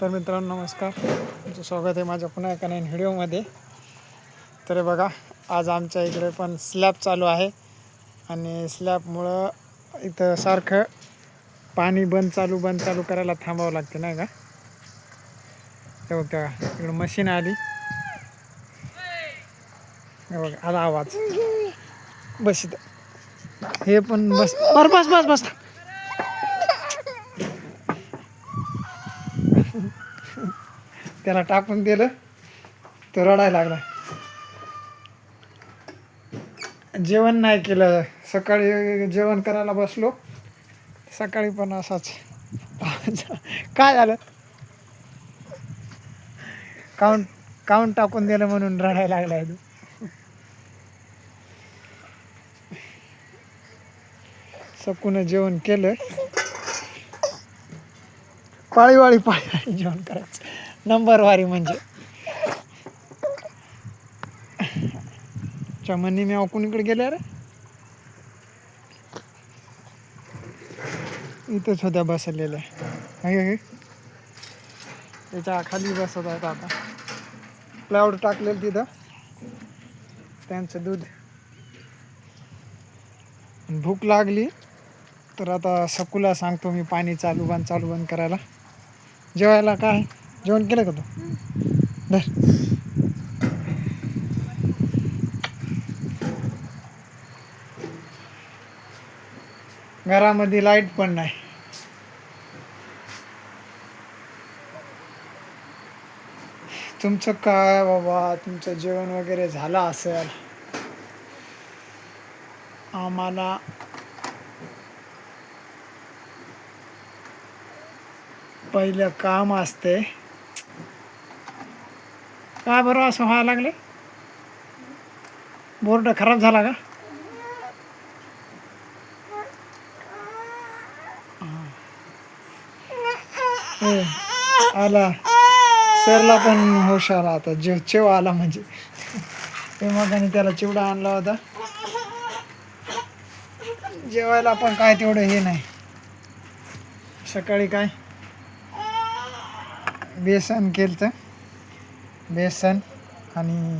तर मित्रांनो नमस्कार. तुमचं स्वागत आहे माझ्या पुन्हा एका नवीन व्हिडिओमध्ये. तर बघा आज आमच्या इकडे पण स्लॅब चालू आहे. आणि स्लॅबमुळं इथं सारखं पाणी बंद चालू बंद चालू करायला थांबावं लागते नाही का? हे बघ तेव्हा इकडं मशीन आली. हे बघ आला आवाज. बस इथं. हे पण बस. बरं बस बस बस. त्याला टाकून दिलं तो रडायला लागला. जेवण नाही केलं. सकाळी जेवण करायला बसलो. सकाळी पण असाच. काय झालं? काउंट काउंट टाकून दिलं म्हणून रडायला लागला आहे सकून जेवण केलं. पाळीवाळी पाळीवाळी जेवण करायचं. नंबरवारी म्हणजे. चमनी मी कुणीकडे गेले रे इथंच होत्या बसलेल्या. हे त्याच्याखाली बसत आहेत आता. प्लाऊड टाकलेलं तिथं. त्यांचं दूध. भूक लागली तर आता सकुला सांगतो मी पाणी चालू बंद चालू बंद करायला. जेवायला काय? जेवण केलं का तू? धर. घरामध्ये लाइट पण नाही. तुमचं काय बाबा? तुमचं जेवण वगैरे झालं असेल? आम्हाला पहिलं काम असते. काय बरं असं व्हायला लागले? बोर्ड खराब झाला का? हे, आला. सरला पण होश आला आता. जेव चेव आला म्हणजे. तेव्हा त्याने त्याला चिवडा आणला होता. जेवायला पण काय तेवढं हे नाही. सकाळी काय? बेसन केलं तर बेसन आणि